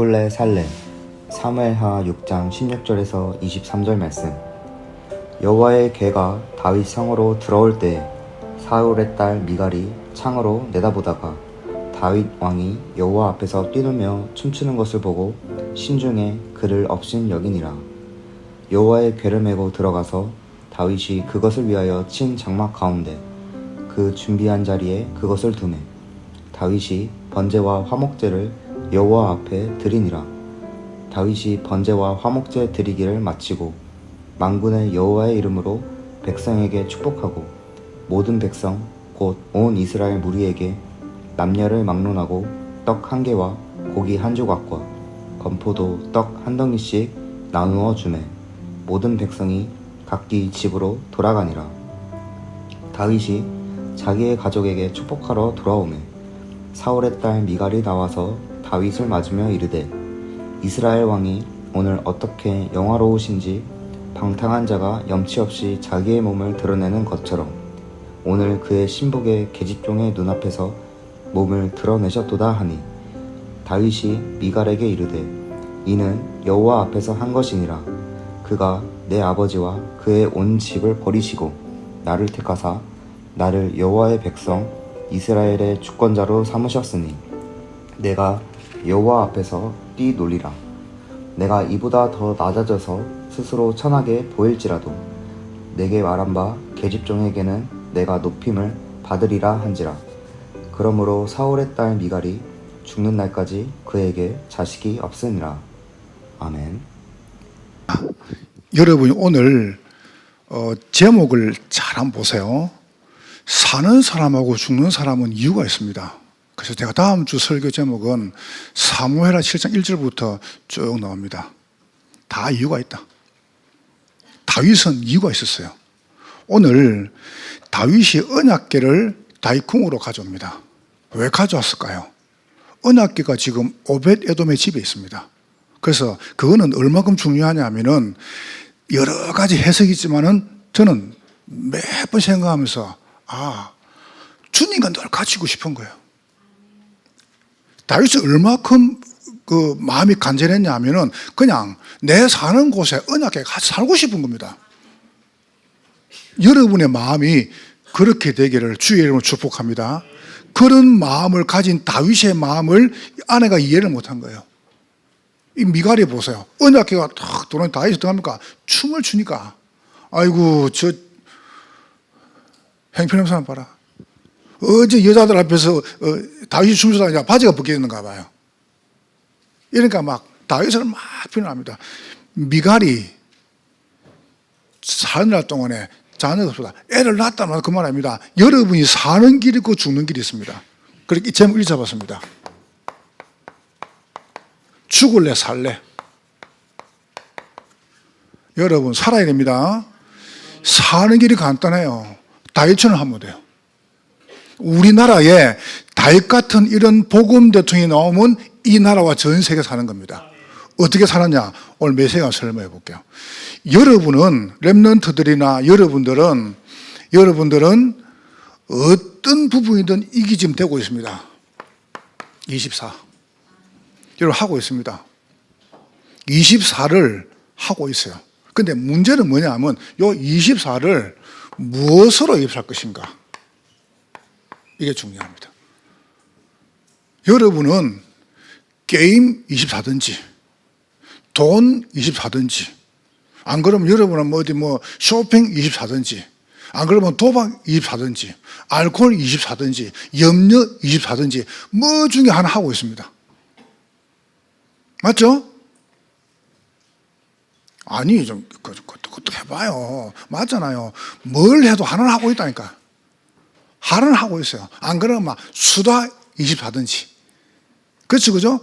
죽을래 살래? 사무엘하 6장 16절에서 23절 말씀. 여호와의 괴가 다윗 성으로 들어올 때 사울의 딸 미갈이 창으로 내다보다가 다윗 왕이 여호와 앞에서 뛰놀며 춤추는 것을 보고 신중에 그를 업신 여기니라. 여호와의 괴를 메고 들어가서 다윗이 그것을 위하여 친 장막 가운데 그 준비한 자리에 그것을 두매. 다윗이 번제와 화목제를 여호와 앞에 드리니라. 다윗이 번제와 화목제 드리기를 마치고 만군의 여호와의 이름으로 백성에게 축복하고 모든 백성 곧 온 이스라엘 무리에게 남녀를 막론하고 떡 한 개와 고기 한 조각과 건포도 떡 한 덩이씩 나누어 주매 모든 백성이 각기 집으로 돌아가니라. 다윗이 자기의 가족에게 축복하러 돌아오매 사울의 딸 미갈이 나와서 다윗을 맞으며 이르되 이스라엘 왕이 오늘 어떻게 영화로우신지 방탕한 자가 염치 없이 자기의 몸을 드러내는 것처럼 오늘 그의 신복의 계집종의 눈앞에서 몸을 드러내셨도다 하니 다윗이 미갈에게 이르되 이는 여호와 앞에서 한 것이니라. 그가 내 아버지와 그의 온 집을 버리시고 나를 택하사 나를 여호와의 백성 이스라엘의 주권자로 삼으셨으니 내가 여호와 앞에서 뛰놀리라 내가 이보다 더 낮아져서 스스로 천하게 보일지라도 내게 말한 바 계집종에게는 내가 높임을 받으리라 한지라 그러므로 사울의 딸 미갈이 죽는 날까지 그에게 자식이 없으니라 아멘 여러분이 오늘 어, 제목을 잘 한번 보세요. 사는 사람하고 죽는 사람은 이유가 있습니다. 그래서 제가 다음 주 설교 제목은 사무엘하 7장 1절부터 쭉 나옵니다. 다 이유가 있다. 다윗은 이유가 있었어요. 오늘 다윗이 언약계를 다이쿵으로 가져옵니다. 왜 가져왔을까요? 언약계가 지금 오벳 에돔의 집에 있습니다. 그래서 그거는 얼마큼 중요하냐 하면은 여러 가지 해석이 있지만은 저는 매번 생각하면서 아, 주님과 늘 가지고 싶은 거예요. 다윗이 얼마큼 그 마음이 간절했냐 하면은 그냥 내 사는 곳에 같이 살고 싶은 겁니다. 여러분의 마음이 그렇게 되기를 주의 이름으로 축복합니다. 그런 마음을 가진 다윗의 마음을 아내가 이해를 못한 거예요. 이 미갈이 보세요. 언약계가 탁 들어오니 다윗이 어떡합니까? 춤을 추니까. 아이고, 저, 행편없는 사람 봐라. 어제 여자들 앞에서 어, 다윗이 춤추다 가 바지가 벗겨졌는가 봐요. 이러니까 막 다윗을 막 비난합니다. 미갈이 사느라 동안에 자녀가 없다. 애를 낳았다는 그 말입니다. 여러분이 사는 길이 있고 죽는 길이 있습니다. 그렇게 이 제목 읽어봤습니다. 죽을래 살래? 여러분 살아야 됩니다. 사는 길이 간단해요. 다윗처럼 하면 돼요. 우리나라에 다윗 같은 이런 복음 대통령이 나오면 이 나라와 전 세계 사는 겁니다. 어떻게 살았냐? 오늘 몇 시간 설명해 볼게요. 여러분은 랩런트들이나 여러분들은 여러분들은 어떤 부분이든 이기 지금 되고 있습니다. 24. 여러분 하고 있습니다. 24를 하고 있어요. 근데 문제는 뭐냐면 요 24를 무엇으로 입할 것인가? 이게 중요합니다. 여러분은 게임 24든지 돈 24든지 안 그러면 여러분은 뭐 어디 뭐 쇼핑 24든지 안 그러면 도박 24든지 알코올 24든지 염려 24든지 뭐 중에 하나 하고 있습니다. 맞죠? 아니 좀 그- 그- 그것도 해봐요. 맞잖아요. 뭘 해도 하나는 하고 있다니까. 하나는 하고 있어요. 안 그러면 막 수다 24든지. 그렇죠, 그죠?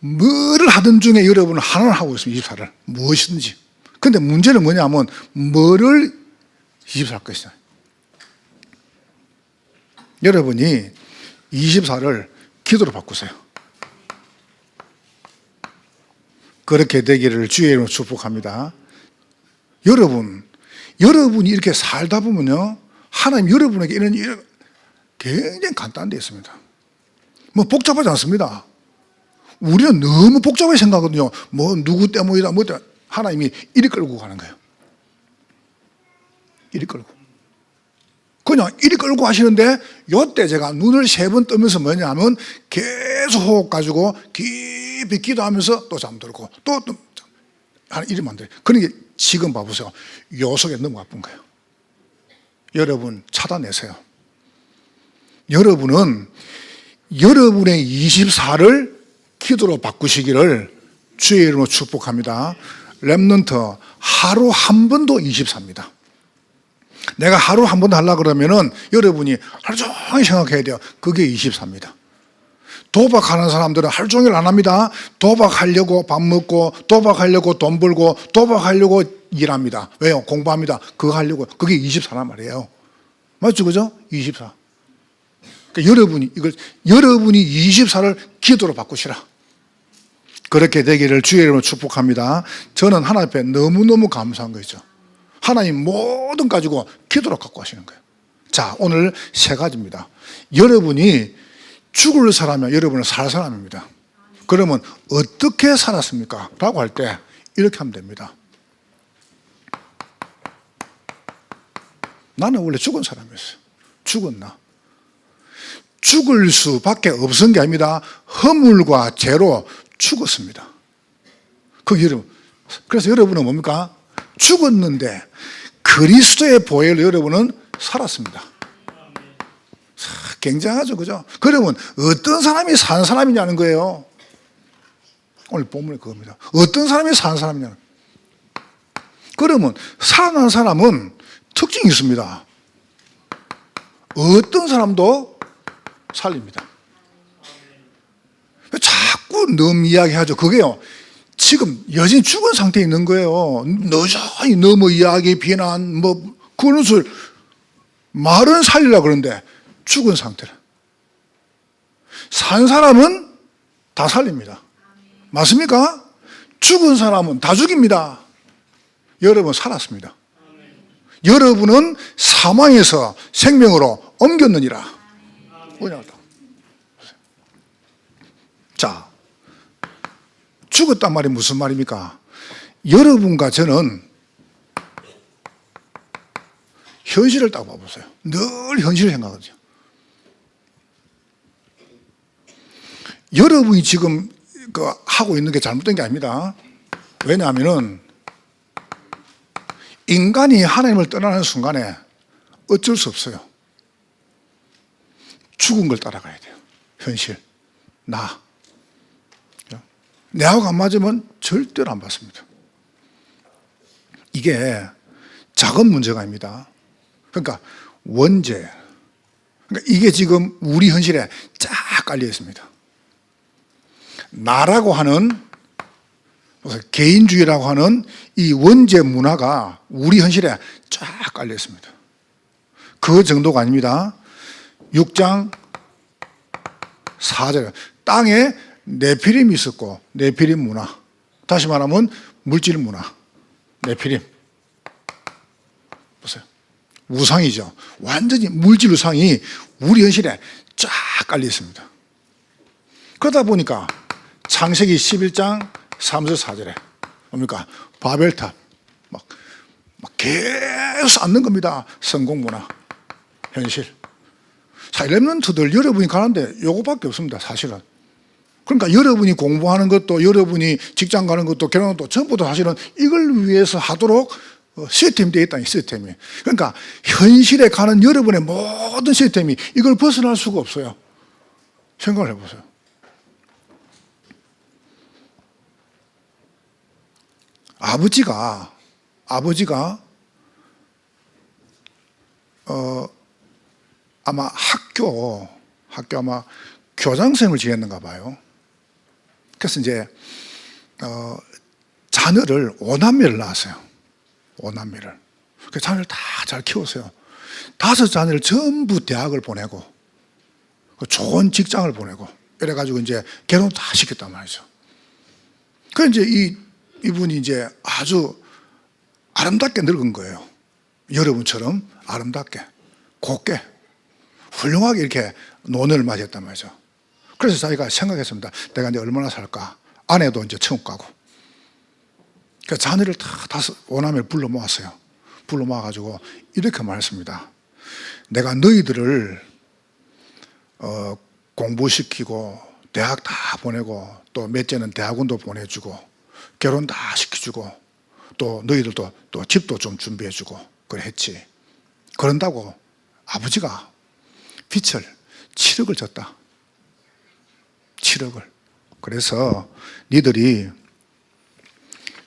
뭐를 하든 중에 여러분은 하나를 하고 있습니다. 24를. 무엇이든지. 근데 문제는 뭐냐면 뭐를 24할 것이냐. 여러분이 24를 기도로 바꾸세요. 그렇게 되기를 주의 이름으로 축복합니다. 여러분, 여러분이 이렇게 살다 보면요. 하나님 여러분에게 이런 일 굉장히 간단한 데 있습니다. 뭐 복잡하지 않습니다. 우리는 너무 복잡하게 생각하거든요. 뭐 누구 때문이다, 뭐. 하나님이 이리 끌고 가는 거예요. 이리 끌고. 그냥 이리 끌고 하시는데 요때 제가 눈을 세 번 뜨면서 뭐냐면 계속 호흡 가지고 깊이 기도하면서 또 잠들고 또, 또 하는 일이 만들어요. 그러니까 지금 봐보세요. 요 속에 너무 아픈 거예요. 여러분 찾아내세요. 여러분은 여러분의 24를 기도로 바꾸시기를 주의 이름으로 축복합니다. 랩넌트 하루 한 번도 24입니다. 내가 하루 한번 하려 그러면은 여러분이 하루 종일 생각해야 돼요. 그게 24입니다. 도박하는 사람들은 하루 종일 안 합니다. 도박하려고 밥 먹고, 도박하려고 돈 벌고, 도박하려고 일합니다. 왜요? 공부합니다. 그거 하려고. 그게 24란 말이에요. 맞죠? 그죠? 24. 그러니까 여러분이 이걸, 여러분이 24를 기도로 바꾸시라. 그렇게 되기를 주의 이름으로 축복합니다. 저는 하나님 앞에 너무너무 감사한 거죠. 하나님 모든 가지고 기도로 갖고 하시는 거예요. 자, 오늘 세 가지입니다. 여러분이 죽을 사람이야 여러분은 살 사람입니다. 그러면 어떻게 살았습니까? 라고 할 때 이렇게 하면 됩니다. 나는 원래 죽은 사람이었어요. 죽었나? 죽을 수밖에 없은 게 아닙니다. 허물과 죄로 죽었습니다. 그 여러분, 그래서 여러분은 뭡니까? 죽었는데 그리스도의 보혈로 여러분은 살았습니다. 참, 굉장하죠, 그죠? 그러면 어떤 사람이 산 사람이냐는 거예요. 오늘 본문이 그겁니다. 어떤 사람이 산 사람이냐는. 그러면 살아난 사람은 특징이 있습니다. 어떤 사람도 살립니다. 자꾸 넘 이야기하죠. 그게요. 지금 여전히 죽은 상태에 있는 거예요. 여전히 너무 이야기, 비난, 뭐, 그런 술, 말은 살리려 그러는데 죽은 상태라. 산 사람은 다 살립니다. 맞습니까? 죽은 사람은 다 죽입니다. 여러분 살았습니다. 여러분은 사망에서 생명으로 옮겼느니라. 뭐냐다. 자, 죽었단 말이 무슨 말입니까? 여러분과 저는 현실을 딱 봐보세요. 늘 현실을 생각하죠. 여러분이 지금 그 하고 있는 게 잘못된 게 아닙니다. 왜냐하면은 인간이 하나님을 떠나는 순간에 어쩔 수 없어요. 죽은 걸 따라가야 돼요. 현실. 나. 내하고 안 맞으면 절대로 안 받습니다. 이게 작은 문제가 아닙니다. 그러니까 원죄. 그러니까 이게 지금 우리 현실에 쫙 깔려 있습니다. 나라고 하는 개인주의라고 하는 이 원죄 문화가 우리 현실에 쫙 깔려 있습니다. 그 정도가 아닙니다. 6장 4절 땅에 네피림이 있었고 네피림 문화. 다시 말하면 물질 문화. 네피림. 보세요. 우상이죠. 완전히 물질 우상이 우리 현실에 쫙 깔려 있습니다. 그러다 보니까 창세기 11장 3절 4절에 뭡니까? 바벨탑 막, 막 계속 앉는 겁니다. 성공 문화 현실. 자, 랩런트들 여러분이 가는데 요거밖에 없습니다. 사실은. 그러니까 여러분이 공부하는 것도 여러분이 직장 가는 것도 결혼도 것도 전부 다 사실은 이걸 위해서 하도록 어, 시스템이 되어 있다는 시스템이. 그러니까 현실에 가는 여러분의 모든 시스템이 이걸 벗어날 수가 없어요. 생각을 해보세요. 아버지가 아버지가 어 아마 학교 학교 아마 교장선생을 지냈는가 봐요. 그래서 이제 어 자녀를 오남매를 낳았어요. 오남매를. 그 자녀를 다 잘 키웠어요. 다섯 자녀를 전부 대학을 보내고 그 좋은 직장을 보내고 이래가지고 이제 결혼 다 시켰단 말이죠. 그 이제 이 이분이 이제 아주 아름답게 늙은 거예요. 여러분처럼 아름답게, 곱게, 훌륭하게 이렇게 노년을 맞이했단 말이죠. 그래서 자기가 생각했습니다. 내가 이제 얼마나 살까? 아내도 이제 천국 가고. 그 자녀를 다 다섯 원함에 불러 모았어요. 불러 모아가지고 이렇게 말했습니다. 내가 너희들을 어, 공부시키고 대학 다 보내고 또 몇째는 대학원도 보내주고 결혼 다 시켜주고 또 너희들도 또 집도 좀 준비해주고 그래 했지. 그런다고 아버지가 빚을 7억을 졌다. 7억을. 그래서 니들이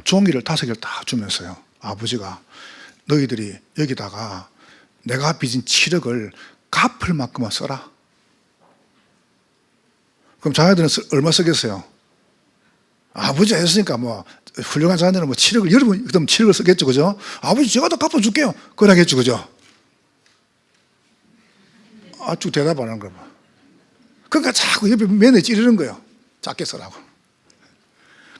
종이를 다섯 개를 다 주면서요. 아버지가 너희들이 여기다가 내가 빚은 7억을 갚을 만큼만 써라. 그럼 자녀들은 쓰- 얼마 쓰겠어요? 아버지가 했으니까 뭐 훌륭한 자녀는 뭐 7억을 여러분 그럼 7억을 쓰겠죠, 그죠? 아버지 제가 다 갚아 줄게요. 그러겠죠, 그죠? 아주 대답 안 하는 거 봐. 그러니까 자꾸 옆에 면에 찌르는 거예요. 작게 쓰라고.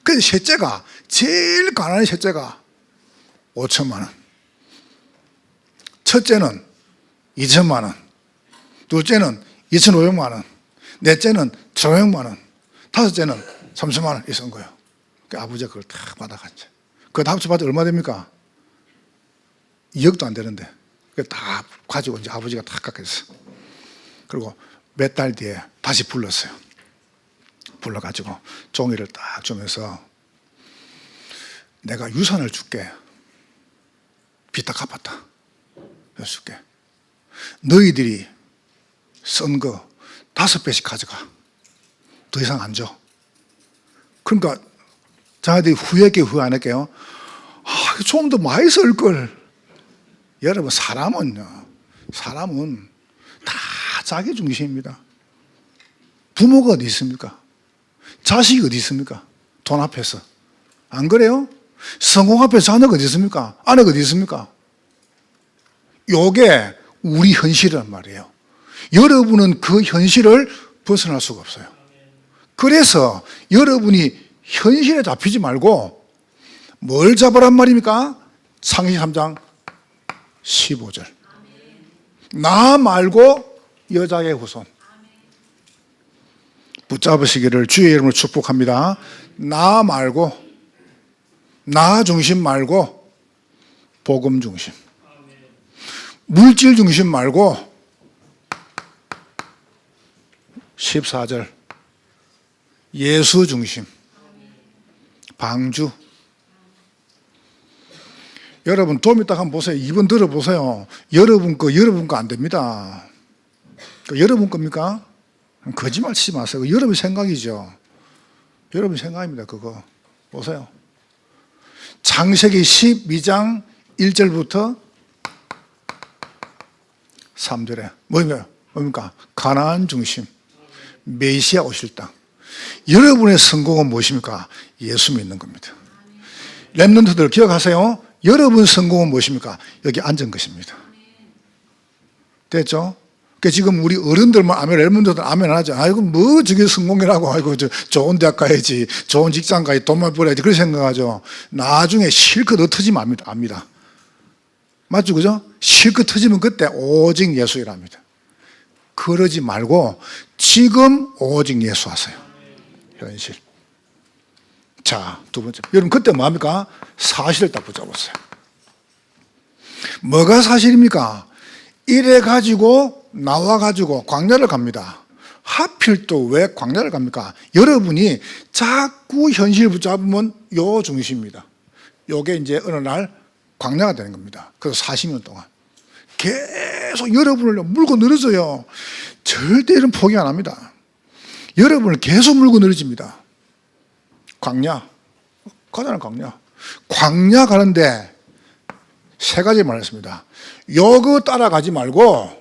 그 셋째가 제일 가난한 셋째가 5천만 원. 첫째는 2천만 원. 둘째는 2,500만 원. 넷째는 1,500만 원. 다섯째는 3천만 원 있은 거예요. 그 아버지가 그걸 다 받아갔죠. 그거 다 합쳐봐도 얼마 됩니까? 2억도 안 되는데. 그다 가지고 이제 아버지가 다 깎았어. 그리고 몇 달 뒤에 다시 불렀어요. 불러가지고 종이를 딱 주면서 내가 유산을 줄게. 빚다 갚았다. 줄게. 너희들이 쓴 거 다섯 배씩 가져가. 더 이상 안 줘. 그러니까 자녀들이 후회할게 후회 안 할게요. 아, 좀 더 많이 쓸 걸. 여러분 사람은요. 사람은 다 자기 중심입니다. 부모가 어디 있습니까? 자식이 어디 있습니까? 돈 앞에서. 안 그래요? 성공 앞에 자녀가 어디 있습니까? 아내가 어디 있습니까? 요게 우리 현실이란 말이에요. 여러분은 그 현실을 벗어날 수가 없어요. 그래서 여러분이 현실에 잡히지 말고 뭘 잡으란 말입니까? 창세기 3장 15절. 나 말고 여자의 후손. 붙잡으시기를 주의 이름으로 축복합니다. 나 말고, 나 중심 말고, 복음 중심. 물질 중심 말고, 14절. 예수 중심. 방주. 여러분 좀 이따 한번 보세요. 2번 들어보세요. 여러분 거 여러분 거 안 됩니다. 그 여러분 겁니까? 거짓말 치지 마세요. 여러분 생각이죠. 여러분 생각입니다. 그거 보세요. 창세기 12장 1절부터 3절에 뭡니까? 뭡니까? 가나안 중심 메시아 오실 땅. 여러분의 성공은 무엇입니까? 예수 믿는 겁니다. 랩런트들 기억하세요. 여러분 성공은 무엇입니까? 여기 앉은 것입니다. 됐죠? 그 지금 우리 어른들만 아멘, 앨몬드들 아멘 하죠. 아이고, 뭐 저게 성공이라고. 아이고, 저 좋은 대학 가야지. 좋은 직장 가야지. 돈만 벌어야지. 그렇게 생각하죠. 나중에 실컷 흩어지면 압니다. 압니다. 맞죠? 그죠? 실컷 터지면 그때 오직 예수이랍니다. 그러지 말고 지금 오직 예수 하세요. 현실. 자, 두 번째. 여러분, 그때 뭐합니까? 사실을 딱 붙잡았어요. 뭐가 사실입니까? 이래 가지고 나와 가지고 광야를 갑니다. 하필 또 왜 광야를 갑니까? 여러분이 자꾸 현실 붙잡으면 요 중심입니다. 요게 이제 어느 날 광야가 되는 겁니다. 그래서 40년 동안 계속 여러분을 물고 늘어져요. 절대 이런 포기 안 합니다. 여러분을 계속 물고 늘어집니다. 광야. 가잖아, 광야. 광야 가는데 세 가지 말했습니다. 요거 따라가지 말고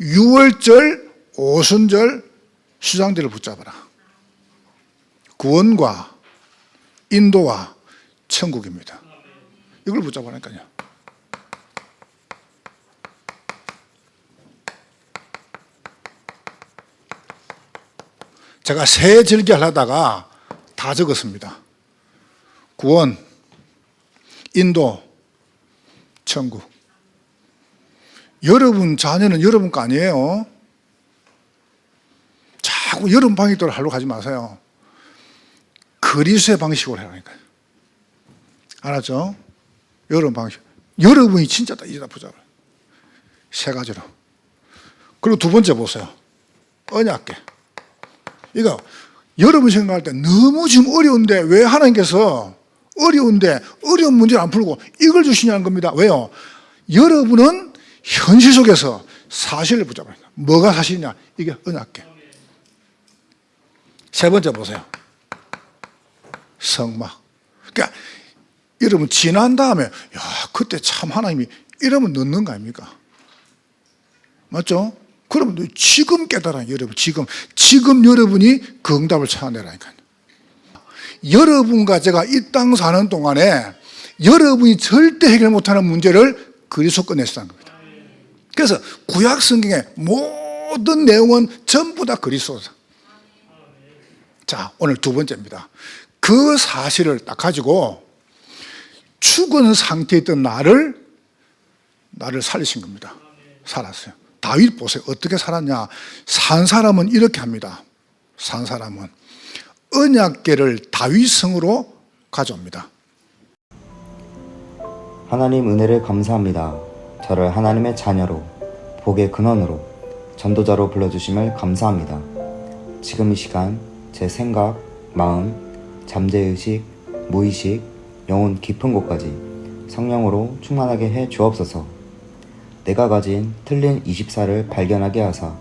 유월절, 오순절, 수장들을 붙잡아라. 구원과 인도와 천국입니다. 이걸 붙잡아라니까요. 제가 세 절기 하다가 다 적었습니다. 구원, 인도, 천국. 여러분 자녀는 여러분 거 아니에요. 자꾸 여러분 방식대로 하려고 하지 마세요. 그리스의 방식으로 해라니까요. 알았죠? 여러분 방식. 여러분이 진짜 다 이제 다 붙잡아요. 세 가지로. 그리고 두 번째 보세요. 언약계. 이거 여러분 생각할 때 너무 지금 어려운데 왜 하나님께서 어려운데 어려운 문제를 안 풀고 이걸 주시냐는 겁니다. 왜요? 여러분은 현실 속에서 사실을 붙잡아야 돼. 뭐가 사실이냐? 이게 언약계. 세 번째 보세요. 성막. 그러니까 여러분 지난 다음에 야 그때 참 하나님이 이러면 넣는 거 아닙니까? 맞죠? 그러면 지금 깨달아 여러분 지금 지금 여러분이 그 응답을 찾아내라니까요. 여러분과 제가 이 땅 사는 동안에 여러분이 절대 해결 못하는 문제를 그리스도 꺼냈다는 겁니다. 그래서 구약 성경의 모든 내용은 전부 다 그리스도다. 자, 오늘 두 번째입니다. 그 사실을 딱 가지고 죽은 상태에 있던 나를 나를 살리신 겁니다. 살았어요. 다윗 보세요. 어떻게 살았냐? 산 사람은 이렇게 합니다. 산 사람은 언약계를 다윗성으로 가져옵니다. 하나님 은혜를 감사합니다. 저를 하나님의 자녀로, 복의 근원으로, 전도자로 불러주심을 감사합니다. 지금 이 시간 제 생각, 마음, 잠재의식, 무의식, 영혼 깊은 곳까지 성령으로 충만하게 해 주옵소서. 내가 가진 틀린 24를 발견하게 하사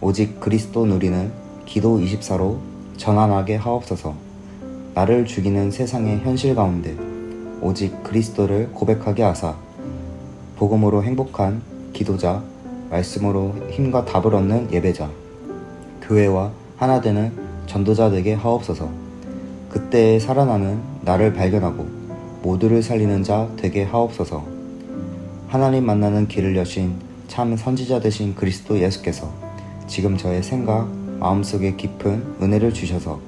오직 그리스도 누리는 기도 24로 전환하게 하옵소서. 나를 죽이는 세상의 현실 가운데 오직 그리스도를 고백하게 하사 복음으로 행복한 기도자, 말씀으로 힘과 답을 얻는 예배자, 교회와 하나 되는 전도자 되게 하옵소서. 그때에 살아나는 나를 발견하고 모두를 살리는 자 되게 하옵소서. 하나님 만나는 길을 여신 참 선지자 되신 그리스도 예수께서 지금 저의 생각, 마음속에 깊은 은혜를 주셔서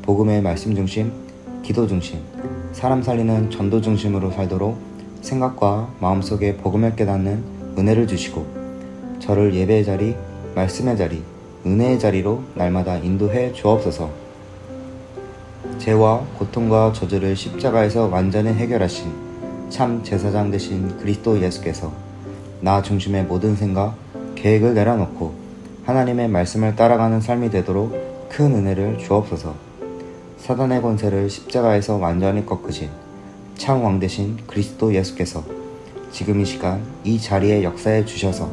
복음의 말씀 중심, 기도 중심, 사람 살리는 전도 중심으로 살도록 생각과 마음속에 복음을 깨닫는 은혜를 주시고 저를 예배의 자리, 말씀의 자리, 은혜의 자리로 날마다 인도해 주옵소서. 죄와 고통과 저주를 십자가에서 완전히 해결하신 참 제사장 되신 그리스도 예수께서 나 중심의 모든 생각, 계획을 내려놓고 하나님의 말씀을 따라가는 삶이 되도록 큰 은혜를 주옵소서. 사단의 권세를 십자가에서 완전히 꺾으신 참왕 되신 그리스도 예수께서 지금 이 시간 이 자리에 역사해 주셔서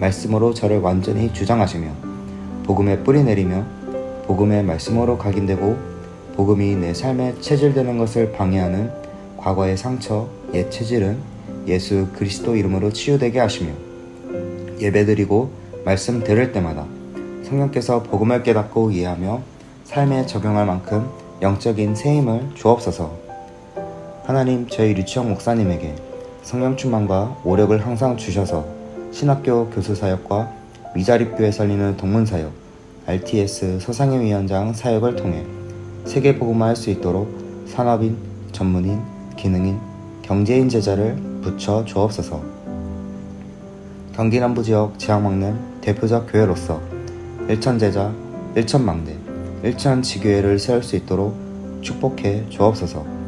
말씀으로 저를 완전히 주장하시며 복음의 뿌리 내리며 복음의 말씀으로 각인되고 복음이 내 삶에 체질되는 것을 방해하는 과거의 상처, 옛 체질은 예수 그리스도 이름으로 치유되게 하시며 예배드리고 말씀 들을 때마다 성령께서 복음을 깨닫고 이해하며 삶에 적용할 만큼 영적인 새 힘을 주옵소서. 하나님 저희 류치영 목사님에게 성령 충만과 오력을 항상 주셔서 신학교 교수 사역과 위자립교회 살리는 동문 사역, RTS 서상임 위원장 사역을 통해 세계 복음화할 수 있도록 산업인, 전문인, 기능인, 경제인 제자를 붙여 주옵소서. 경기 남부 지역 막는 대표적 교회로서 일천 제자, 일천 망대, 일천 지교회를 세울 수 있도록 축복해 주옵소서.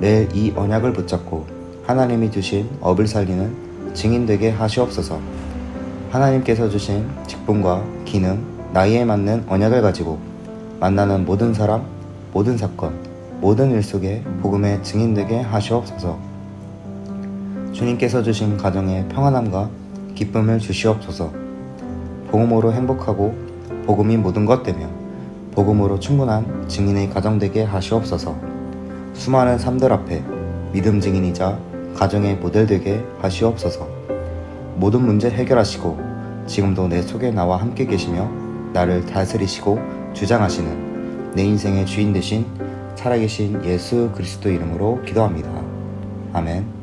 매일 이 언약을 붙잡고 하나님이 주신 업을 살리는 증인 되게 하시옵소서. 하나님께서 주신 직분과 기능, 나이에 맞는 언약을 가지고 만나는 모든 사람, 모든 사건, 모든 일 속에 복음의 증인 되게 하시옵소서. 주님께서 주신 가정에 평안함과 기쁨을 주시옵소서. 복음으로 행복하고 복음이 모든 것 되며 복음으로 충분한 증인의 가정 되게 하시옵소서. 수많은 삶들 앞에 믿음 증인이자 가정의 모델 되게 하시옵소서. 모든 문제 해결하시고 지금도 내 속에 나와 함께 계시며 나를 다스리시고 주장하시는 내 인생의 주인 되신 살아계신 예수 그리스도 이름으로 기도합니다. 아멘.